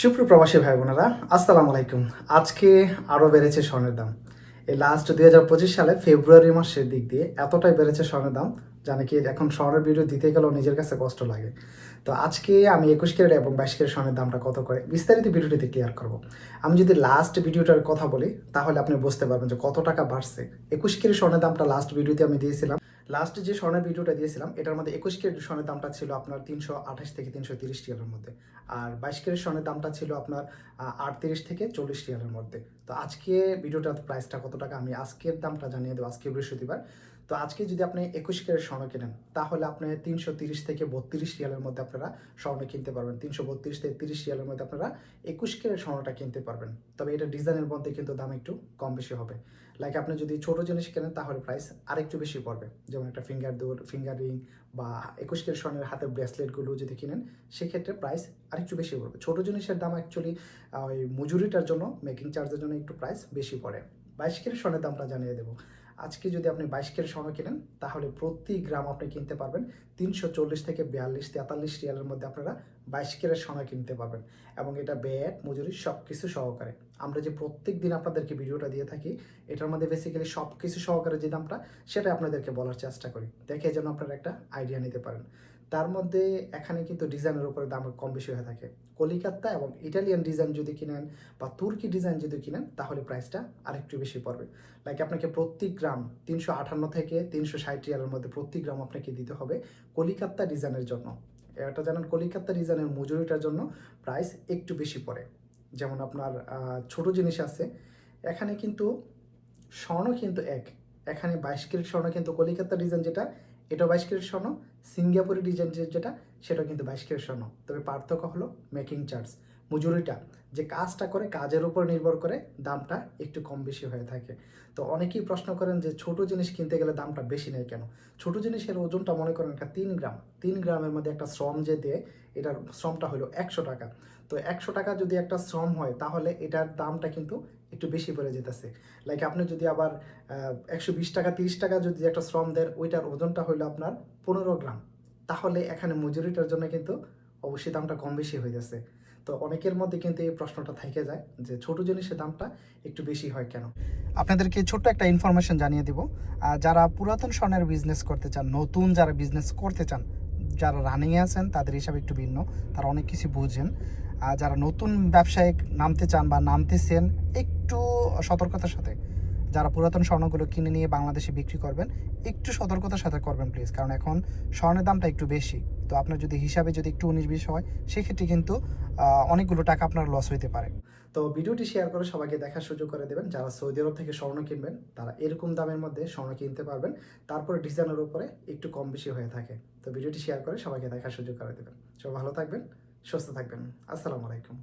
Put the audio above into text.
সুপ্রপ্রবাসী ভাই বোনেরা, আসসালামু আলাইকুম। আজকে আরও বেড়েছে স্বর্ণের দাম। এই লাস্ট দুই হাজার পঁচিশ সালে ফেব্রুয়ারি মাসের দিক দিয়ে এতটাই বেড়েছে স্বর্ণের দাম জানে কি এখন স্বর্ণের ভিডিও দিতে গেলেও নিজের কাছে কষ্ট লাগে। তো আজকে আমি একুশ ক্যারেট এবং বাইশ ক্যারেট স্বর্ণের দামটা কত করে বিস্তারিত ভিডিওটিতে ক্লিয়ার করব। আমি যদি লাস্ট ভিডিওটার কথা বলি, তাহলে আপনি বুঝতে পারবেন যে কত টাকা বাড়ছে। একুশ ক্যারেট স্বর্ণের দামটা লাস্ট ভিডিওতে আমি দিয়েছিলাম। লাস্ট যে স্বর্ণের ভিডিওটা দিয়েছিলাম, এটার মধ্যে একুশ ক্যারেট স্বর্ণের দামটা ছিল আপনার তিনশো আঠাশ থেকে তিনশো তিরিশ টিয়ালের মধ্যে। আর বাইশ ক্যারেট স্বর্ণের দামটা ছিল আপনার আটত্রিশ থেকে চল্লিশ টিয়ালের মধ্যে। তো আজকে ভিডিওটার প্রাইসটা কত টাকা আমি আজকের দামটা জানিয়ে দেবো, আজকে বৃহস্পতিবার। তো আজকে যদি আপনি একুশ ক্যারেট স্বর্ণ কেনেন, তাহলে আপনি তিনশো তিরিশ থেকে বত্রিশ রিয়ালের মধ্যে আপনারা স্বর্ণ কিনতে পারবেন। তিনশো বত্রিশ থেকে তিরিশ রিয়ালের মধ্যে আপনারা একুশ ক্যারেট স্বর্ণটা কিনতে পারবেন। তবে এটা ডিজাইনের মধ্যে কিন্তু দাম একটু কম বেশি হবে। লাইক আপনি যদি ছোট জিনিস কেনেন, তাহলে প্রাইস আরেকটু বেশি পড়বে। যেমন একটা ফিঙ্গার দোর ফিঙ্গার রিং বা একুশ ক্যারেট স্বর্ণের হাতের ব্রেসলেটগুলো যদি কিনেন, সেক্ষেত্রে প্রাইস আরেকটু বেশি পড়বে। ছোটো জিনিসের দাম অ্যাকচুয়ালি ওই মজুরিটার জন্য মেকিং চার্জের জন্য একটু প্রাইস বেশি পড়ে। বাইশ ক্যারেট স্বর্ণের দামটা জানিয়ে দেবো। আজকে যদি আপনি বাইশ ক্যারেট স্বর্ণ কেনেন, তাহলে প্রতি গ্রাম আপনি কিনতে পারবেন তিনশো চল্লিশ থেকে বিয়াল্লিশ তেতাল্লিশ রিয়ালের মধ্যে আপনারা বাইশ ক্যারেট সোনা কিনতে পারবেন এবং এটা ব্যাট, মজুরি সব কিছু সহকারে। আমরা যে প্রত্যেক দিন আপনাদেরকে ভিডিওটা দিয়ে থাকি, এটার মধ্যে বেসিক্যালি সব কিছু সহকারে যে দামটা সেটা আপনাদেরকে বলার চেষ্টা করি। দেখে যেন আপনারা একটা আইডিয়া নিতে পারেন। তার মধ্যে এখানে কিন্তু ডিজাইনের উপরে দাম কম বেশি হয়ে থাকে। কলিকাতা এবং ইটালিয়ান ডিজাইন যদি কিনেন বা তুর্কি ডিজাইন যদি কিনেন, তাহলে প্রাইসটা আরেকটু বেশি পড়বে। লাইক আপনাকে প্রতি গ্রাম তিনশো আটান্ন থেকে তিনশো ষাট রিয়ালের মধ্যে প্রতি গ্রাম আপনাকে দিতে হবে কলিকাতা ডিজাইনের জন্য। এটা জানেন কলিকাতা রিজনের মজুরিটার জন্য প্রাইস একটু বেশি পড়ে। যেমন আপনার ছোট জিনিস আছে, এখানে কিন্তু স্বর্ণ কিন্তু এক। এখানে বাইশ ক্যারেট স্বর্ণ কিন্তু কলিকাতা ডিজাইন যেটা এটা বাইশ ক্যারেট স্বর্ণ। সিঙ্গাপুরি ডিজাইন যেটা সেটা কিন্তু বাইশ ক্যারেট স্বর্ণ। তবে পার্থক্য হলো মেকিং চার্জ মজুরিটা, যে কাজটা করে কাজের উপর নির্ভর করে দামটা একটু কম বেশি হয়ে থাকে। তো অনেকেই প্রশ্ন করেন যে ছোট জিনিস কিনতে গেলে দামটা বেশি নেয় কেন? ছোট জিনিসের ওজনটা মনে করেন একটা তিন গ্রাম। তিন গ্রামের মধ্যে একটা শ্রম যে দেয়, এটার শ্রমটা হলো একশো টাকা। তো একশো টাকা যদি একটা শ্রম হয়, তাহলে এটার দামটা কিন্তু একটু বেশি পড়ে যেতেছে। লাইক আপনি যদি আবার একশো বিশ টাকা, তিরিশ টাকা যদি একটা শ্রম দেন, ওইটার ওজনটা হলো আপনার পনেরো গ্রাম। তাহলে এখানে মজুরিটার জন্য কিন্তু অবশ্যই দামটা কম বেশি হয়ে যাচ্ছে। তো অনেকের মধ্যে কিন্তু এই প্রশ্নটা থেকে যায় যে ছোট জিনিসের দামটা একটু বেশি হয় কেন? আপনাদেরকে ছোট্ট একটা ইনফরমেশন জানিয়ে দিব। যারা পুরাতন স্বর্ণের বিজনেস করতে চান, নতুন যারা বিজনেস করতে চান, যারা রানিংয়ে আছেন, তাদের হিসাবে একটু ভিন্ন, তারা অনেক কিছু বুঝেন। আর যারা নতুন ব্যবসায়িক নামতে চান বা নামতেছেন, একটু সতর্কতার সাথে। যারা পুরাতন স্বর্ণগুলো কিনে নিয়ে বাংলাদেশে বিক্রি করবেন, একটু সতর্কতার সাথে করবেন প্লিজ কারণ এখন স্বর্ণের দামটা একটু বেশি। তো আপনার যদি হিসাবে যদি একটু উনিশ বিশ হয়, সেক্ষেত্রে কিন্তু অনেকগুলো টাকা আপনার লস হইতে পারে। তো ভিডিওটি শেয়ার করে সবাইকে দেখার সুযোগ করে দেবেন। যারা সৌদি আরব থেকে স্বর্ণ কিনবেন, তারা এরকম দামের মধ্যে স্বর্ণ কিনতে পারবেন। তারপরে ডিজাইনের উপরে একটু কম বেশি হয়ে থাকে। তো ভিডিওটি শেয়ার করে সবাইকে দেখার সুযোগ করে দেবেন। সবাই ভালো থাকবেন, সুস্থ থাকবেন। আসসালামু আলাইকুম।